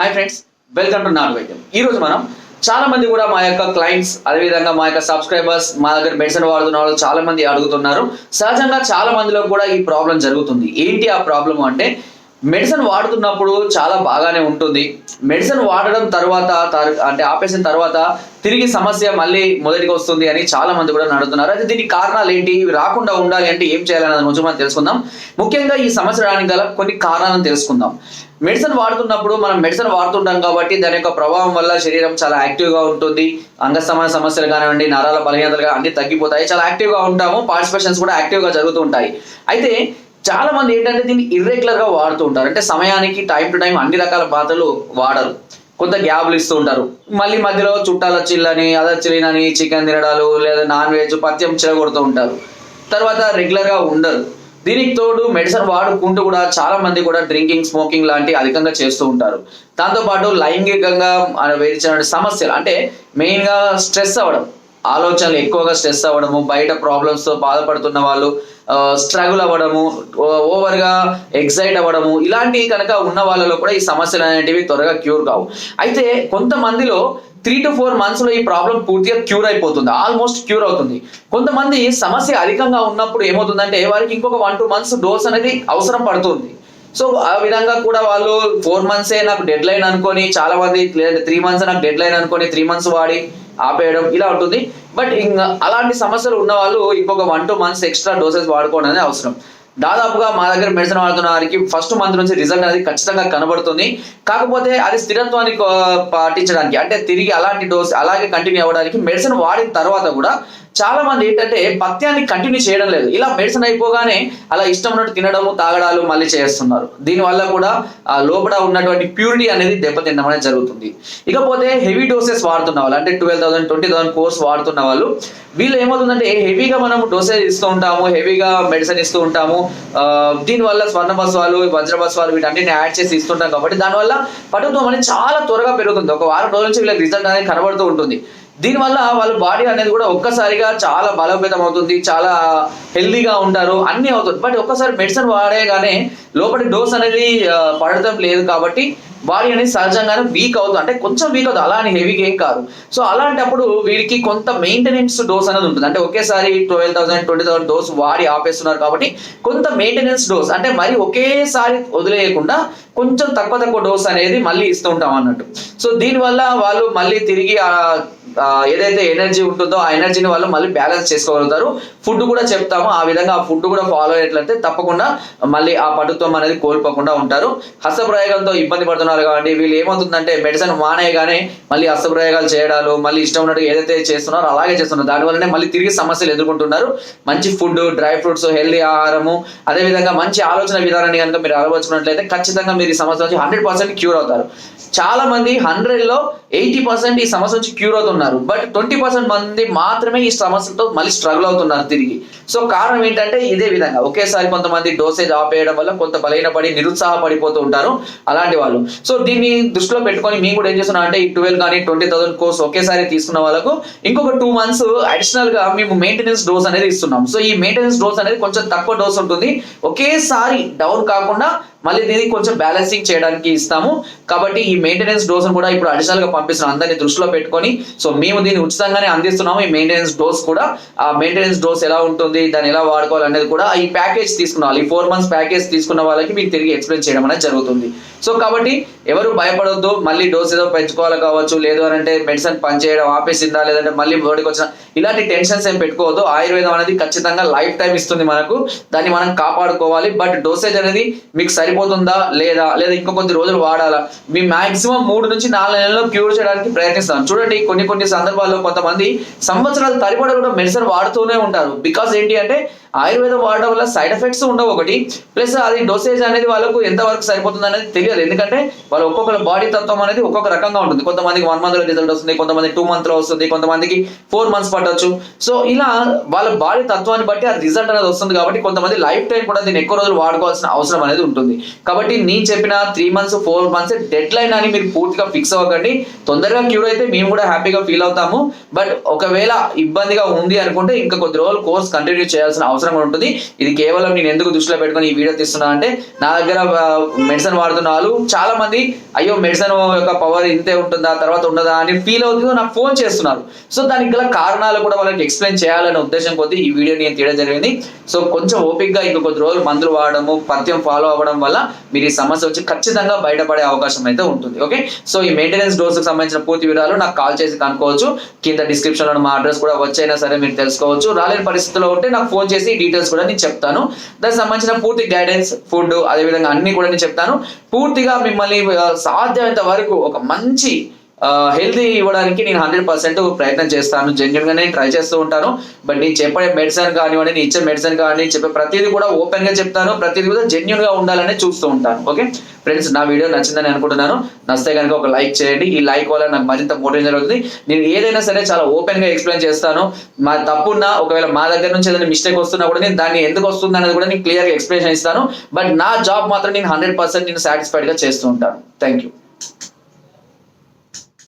Hi friends welcome to నాన్ వైద్యం ఈ రోజు మనం చాలా మంది కూడా మా యొక్క క్లయింట్స్ అదేవిధంగా మా యొక్క సబ్స్క్రైబర్స్ మా దగ్గర మెడిసిన్ వాడుతున్న వాళ్ళు చాలా మంది అడుగుతున్నారు. సహజంగా చాలా మందిలో కూడా ఈ ప్రాబ్లం జరుగుతుంది. ఏంటి ఆ ప్రాబ్లం అంటే మెడిసిన్ వాడుతున్నప్పుడు చాలా బాగానే ఉంటుంది. మెడిసిన్ వాడడం తర్వాత అంటే ఆపేసిన తర్వాత తిరిగి సమస్య మళ్ళీ మొదటికి వస్తుంది అని చాలా మంది కూడా నడుతున్నారు అయితే దీనికి కారణాలు ఏంటి? ఇవి రాకుండా ఉండాలి అంటే ఏం చేయాలన్నది కొంచెం మనం తెలుసుకుందాం. ముఖ్యంగా ఈ సమస్య రావడానికి గల కొన్ని కారణాలను తెలుసుకుందాం. మెడిసిన్ వాడుతున్నప్పుడు మనం మెడిసిన్ వాడుతుంటాం కాబట్టి దాని యొక్క ప్రభావం వల్ల శరీరం చాలా యాక్టివ్గా ఉంటుంది. అంగస్తమైన సమస్యలు కానివ్వండి నరాల బలహీనతలు అన్ని తగ్గిపోతాయి. చాలా యాక్టివ్గా ఉంటాము. పార్టిసిపేషన్స్ కూడా యాక్టివ్గా జరుగుతూ ఉంటాయి. అయితే చాలా మంది ఏంటంటే దీన్ని ఇర్రెగ్యులర్గా వాడుతూ ఉంటారు. అంటే సమయానికి టైం టు టైం అన్ని రకాల బాధలు వాడరు. కొంత గ్యాబ్లు ఇస్తూ ఉంటారు. మళ్ళీ మధ్యలో చుట్టాల చిల్లని అదర్ చిల్లని చికెన్ తినడాలు లేదా నాన్ వెజ్ పత్యం చిరగొడుతూ ఉంటారు. తర్వాత రెగ్యులర్గా ఉండరు. దీనికి తోడు మెడిసిన్ వాడుకుంటూ కూడా చాలా మంది కూడా డ్రింకింగ్ స్మోకింగ్ లాంటి అధికంగా చేస్తూ ఉంటారు. దాంతోపాటు లైంగికంగా వేధించిన సమస్యలు అంటే మెయిన్గా స్ట్రెస్ అవ్వడం ఆలోచనలు ఎక్కువగా స్ట్రెస్ అవ్వడము బయట ప్రాబ్లమ్స్తో బాధపడుతున్న వాళ్ళు స్ట్రగుల్ అవ్వడము ఓవర్గా ఎగ్జైట్ అవ్వడము ఇలాంటివి కనుక ఉన్న వాళ్ళలో కూడా ఈ సమస్యలు అనేటివి త్వరగా క్యూర్ కావు. అయితే కొంతమందిలో త్రీ టు ఫోర్ మంత్స్లో ఈ ప్రాబ్లం పూర్తిగా క్యూర్ అయిపోతుంది ఆల్మోస్ట్ క్యూర్ అవుతుంది. కొంతమంది సమస్య అధికంగా ఉన్నప్పుడు ఏమవుతుందంటే వారికి ఇంకొక వన్ టూ మంత్స్ డోస్ అనేది అవసరం పడుతుంది. సో ఆ విధంగా కూడా వాళ్ళు ఫోర్ మంత్సే నాకు డెడ్ లైన్ అనుకొని చాలా మంది లేదంటే త్రీ మంత్స్ నాకు డెడ్ లైన్ అనుకొని త్రీ మంత్స్ వాడి ఆపేయడం ఇలా ఉంటుంది. బట్ ఇంకా అలాంటి సమస్యలు ఉన్న వాళ్ళు ఇంకొక one two months extra doses వాడుకోవడం అనేది అవసరం. దాదాపుగా మా దగ్గర మెడిసిన్ వాడుతున్న వారికి ఫస్ట్ మంత్ నుంచి రిజల్ట్ అనేది ఖచ్చితంగా కనబడుతుంది. కాకపోతే అది స్థిరత్వాన్ని పాటించడానికి అంటే తిరిగి అలాంటి డోస్ అలాగే కంటిన్యూ అవ్వడానికి మెడిసిన్ వాడిన తర్వాత కూడా చాలా మంది ఏంటంటే పత్యాన్ని కంటిన్యూ చేయడం లేదు. ఇలా మెడిసిన్ అయిపోగానే అలా ఇష్టం ఉన్నట్టు తినడము తాగడాలు మళ్ళీ చేస్తున్నారు. దీనివల్ల కూడా ఆ లోపల ఉన్నటువంటి ప్యూరిటీ అనేది దెబ్బతినడం అనేది జరుగుతుంది. ఇకపోతే హెవీ డోసెస్ వాడుతున్న వాళ్ళు అంటే twelve thousand twenty thousand course వాడుతున్న వాళ్ళు వీళ్ళు ఏమవుతుందంటే హెవీగా మనం డోసేజ్ ఇస్తూ ఉంటాము హెవీగా మెడిసిన్ ఇస్తూ ఉంటాము దీనివల్ల స్వర్ణ బస్వాలు వజ్ర బస్వాలు వీటన్నిటిని యాడ్ చేసి ఇస్తుంటాం కాబట్టి దానివల్ల పటుత్వం అనేది చాలా త్వరగా పెరుగుతుంది. ఒక వారం రోజుల నుంచి వీళ్ళకి రిజల్ట్ అనేది కనబడుతూ ఉంటుంది. దీనివల్ల వాళ్ళ బాడీ అనేది కూడా ఒక్కసారిగా చాలా బలోపేతం అవుతుంది చాలా హెల్దీగా ఉంటారు అన్నీ అవుతుంది. బట్ ఒక్కసారి మెడిసిన్ వాడేగానే లోపలి డోస్ అనేది పడటం లేదు కాబట్టి బాడీ అనేది సహజంగానే వీక్ అవుతుంది. అంటే కొంచెం వీక్ అవుతుంది అలా అని హెవీగా ఏం కాదు. సో అలాంటప్పుడు వీరికి కొంత మెయింటెనెన్స్ డోస్ అనేది ఉంటుంది. అంటే ఒకేసారి twelve thousand twenty thousand dose వాడి ఆపేస్తున్నారు కాబట్టి కొంత మెయింటెనెన్స్ డోస్ అంటే మరి ఒకేసారి వదిలేయకుండా కొంచెం తక్కువ తక్కువ డోస్ అనేది మళ్ళీ ఇస్తూ ఉంటాం అన్నట్టు. సో దీనివల్ల వాళ్ళు మళ్ళీ తిరిగి ఆ, ఏదైతే ఎనర్జీ ఉంటుందో ఆ ఎనర్జీని వాళ్ళు మళ్ళీ బ్యాలెన్స్ చేసుకోగలుగుతారు. ఫుడ్ కూడా చెప్తాము. ఆ విధంగా ఆ ఫుడ్ కూడా ఫాలో అయ్యేట్లయితే తప్పకుండా మళ్ళీ ఆ పటుత్వం అనేది కోల్పోకుండా ఉంటారు. హస్తప్రయోగంతో ఇబ్బంది పడుతున్నారు కాబట్టి వీళ్ళు ఏమవుతుందంటే మెడిసిన్ మానేయగానే మళ్ళీ హస్తప్రయోగాలు చేయడాలు మళ్ళీ ఇష్టం ఉన్నట్టు ఏదైతే చేస్తున్నారో అలాగే చేస్తున్నారు. దానివల్లనే మళ్ళీ తిరిగి సమస్యలు ఎదుర్కొంటున్నారు. మంచి ఫుడ్ డ్రై ఫ్రూట్స్ హెల్దీ ఆహారము అదేవిధంగా మంచి ఆలోచన విధానాన్ని కనుక మీరు అలవర్చుకున్నట్లయితే ఖచ్చితంగా మీరు ఈ సమస్య నుంచి హండ్రెడ్ పర్సెంట్ క్యూర్ అవుతారు. చాలా మంది హండ్రెడ్లో ఎయిటీ పర్సెంట్ ఈ సమస్య నుంచి క్యూర్ అవుతున్నారు. బట్ ట్వంటీ పర్సెంట్ మంది మాత్రమే ఈ సమస్యతో మళ్ళీ స్ట్రగుల్ అవుతున్నారు తిరిగి. సో కారణం ఏంటంటే ఇదే విధంగా. ఒకేసారి కొంతమంది డోసేజ్ ఆపేయడం వల్ల కొంత బలహీనపడి నిరుత్సాహపడిపోతూ ఉంటారు అలాంటి వాళ్ళు. సో దీన్ని దృష్టిలో పెట్టుకొని మేము కూడా ఏం చేస్తున్నాం అంటే ఈ ట్వెల్వ్ కానీ ట్వంటీ థౌసండ్ కోర్స్ ఒకేసారి తీసుకున్న వాళ్ళకు ఇంకొక టూ మంత్స్ అడిషనల్గా మేము మెయింటెనెన్స్ డోస్ అనేది ఇస్తున్నాం. సో ఈ మెయింటెనెన్స్ డోస్ అనేది కొంచెం తక్కువ డోస్ ఉంటుంది. ఒకేసారి డౌన్ కాకుండా మళ్ళీ దీనికి కొంచెం బ్యాలెన్సింగ్ చేయడానికి ఇస్తాము. కాబట్టి ఈ మెయింటెనెన్స్ డోస్ కూడా ఇప్పుడు అడిషనల్గా పంపిస్తున్నాం అందరినీ దృష్టిలో పెట్టుకొని. సో మేము దీన్ని ఉచితంగానే అందిస్తున్నాము. ఈ మెయింటెనెన్స్ డోస్ కూడా ఆ మెయింటెనెన్స్ డోస్ ఎలా ఉంటుంది దాన్ని ఎలా వాడుకోవాలి అనేది కూడా ఈ ప్యాకేజ్ తీసుకున్న. ఈ ఫోర్ మంత్స్ ప్యాకేజ్ తీసుకున్న వాళ్ళకి మీకు తిరిగి ఎక్స్ప్లెయిన్ చేయడం అనేది జరుగుతుంది. సో కాబట్టి ఎవరు భయపడొద్దు. మళ్ళీ డోస్ ఏదో పెంచుకోవాలి కావచ్చు లేదు అని అంటే మెడిసిన్ పనిచేయడం ఆపేసిందా లేదంటే మళ్ళీ బోడికి వచ్చిన ఇలాంటి టెన్షన్స్ ఏం పెట్టుకోవద్దు. ఆయుర్వేదం అనేది ఖచ్చితంగా లైఫ్ టైం ఇస్తుంది మనకు. దాన్ని మనం కాపాడుకోవాలి. బట్ డోసేజ్ అనేది మీకు సరిపోతుందా లేదా? లేదా ఇంకో కొద్ది రోజులు వాడాలా? మీ మాక్సిమం మూడు నుంచి నాలుగు నెలల్లో క్యూర్ చేయడానికి ప్రయత్నిస్తాం. చూడండి కొన్ని కొన్ని సందర్భాల్లో కొంతమంది సంవత్సరాల తరిపడ కూడా మెడిసిన్ వాడుతూనే ఉంటారు. బికాస్ ఏంటి అంటే ఆయుర్వేదం వాడడం వల్ల సైడ్ ఎఫెక్ట్స్ ఉండవు ఒకటి. ప్లస్ అది డోసేజ్ అనేది వాళ్ళకు ఎంత వరకు సరిపోతుంది అనేది తెలియదు ఎందుకంటే వాళ్ళ ఒక్కొక్కరు బాడీ తత్వం అనేది ఒక్కొక్క రకంగా ఉంటుంది. కొంతమందికి వన్ మంత్లో రిజల్ట్ వస్తుంది కొంతమంది టూ మంత్లో వస్తుంది కొంతమందికి ఫోర్ మంత్స్ పట్టవచ్చు సో ఇలా వాళ్ళ బాడీ తత్వాన్ని బట్టి ఆ రిజల్ట్ అనేది వస్తుంది కాబట్టి కొంతమంది లైఫ్ టైం కూడా దీన్ని ఎక్కువ రోజులు వాడుకోవాల్సిన అవసరం అనేది ఉంటుంది. కాబట్టి నేను చెప్పిన three months four months deadline అని మీరు పూర్తిగా ఫిక్స్ అవ్వకండి. తొందరగా క్యూర్ అయితే మేము కూడా హ్యాపీగా ఫీల్ అవుతాము. బట్ ఒకవేళ ఇబ్బందిగా ఉంది అనుకుంటే ఇంకా కొద్ది రోజులు కోర్స్ కంటిన్యూ చేయాల్సిన అవసరం అవసరం కూడా ఉంటుంది. ఇది కేవలం నేను ఎందుకు దృష్టిలో పెట్టుకొని ఈ వీడియో తీస్తున్నా అంటే నా దగ్గర మెడిసిన్ వాడుతున్న వాళ్ళు చాలా మంది అయ్యో మెడిసిన్ యొక్క పవర్ ఇంతే ఉంటుందా తర్వాత ఉండదా? అని ఫీల్ అవుతుందో నాకు ఫోన్ చేస్తున్నారు. సో దానికి గల కారణాలు కూడా వాళ్ళకి ఎక్స్ప్లెయిన్ చేయాలనే ఉద్దేశం కొద్దీ ఈ వీడియో నేను తీయడం జరిగింది. సో కొంచెం ఓపిక్గా ఇంకొద్ది రోజులు మందులు వాడడము పథ్యం ఫాలో అవ్వడం వల్ల మీరు ఈ సమస్య వచ్చి ఖచ్చితంగా బయటపడే అవకాశం అయితే ఉంటుంది. ఓకే? సో ఈ మెయింటెనెన్స్ డోస్కి సంబంధించిన పూర్తి వివరాలు నాకు కాల్ చేసి కనుక్కోవచ్చు. కింద డిస్క్రిప్షన్లో మా అడ్రస్ కూడా వచ్చైనా సరే మీరు తెలుసుకోవచ్చు. రాలేని పరిస్థితిలో ఉంటే నాకు ఫోన్ చేసి డీటెయిల్స్ కూడా నేను చెప్తాను. దానికి సంబంధించిన పూర్తి గైడెన్స్ ఫుడ్ అదేవిధంగా అన్ని కూడా నేను చెప్తాను. పూర్తిగా మిమ్మల్ని సాధ్యమైనంత వరకు ఒక మంచి హెల్తీ ఇవ్వడానికి నేను హండ్రెడ్ పర్సెంట్ ప్రయత్నం చేస్తాను. జెన్యున్గా నేను ట్రై చేస్తూ ఉంటాను. బట్ నేను చెప్పే మెడిసిన్ కానివ్వండి నేను ఇచ్చే మెడిసిన్ కానీ చెప్పే ప్రతిదీ కూడా ఓపెన్గా చెప్తాను. ప్రతిదీ కూడా జెన్యున్గా ఉండాలని చూస్తూ ఉంటాను. ఓకే ఫ్రెండ్స్ నా వీడియో నచ్చిందని అనుకుంటున్నాను. నచ్చితే కనుక ఒక లైక్ చేయండి. ఈ లైక్ వల్ల నాకు మరింత మోటివేషన్ జరుగుతుంది. నేను ఏదైనా సరే చాలా ఓపెన్గా ఎక్స్ప్లెయిన్ చేస్తాను. మా తప్పున్నా ఒకవేళ మా దగ్గర నుంచి ఏదైనా మిస్టేక్ వస్తున్నా కూడా నేను దాన్ని ఎందుకు వస్తుంది అనేది కూడా నేను క్లియర్గా ఎక్స్ప్లెయిన్ ఇస్తాను బట్ నా జాబ్ మాత్రం నేను హండ్రెడ్ పర్సెంట్ నేను సాటిస్ఫైడ్గా చేస్తూ ఉంటాను. Thank you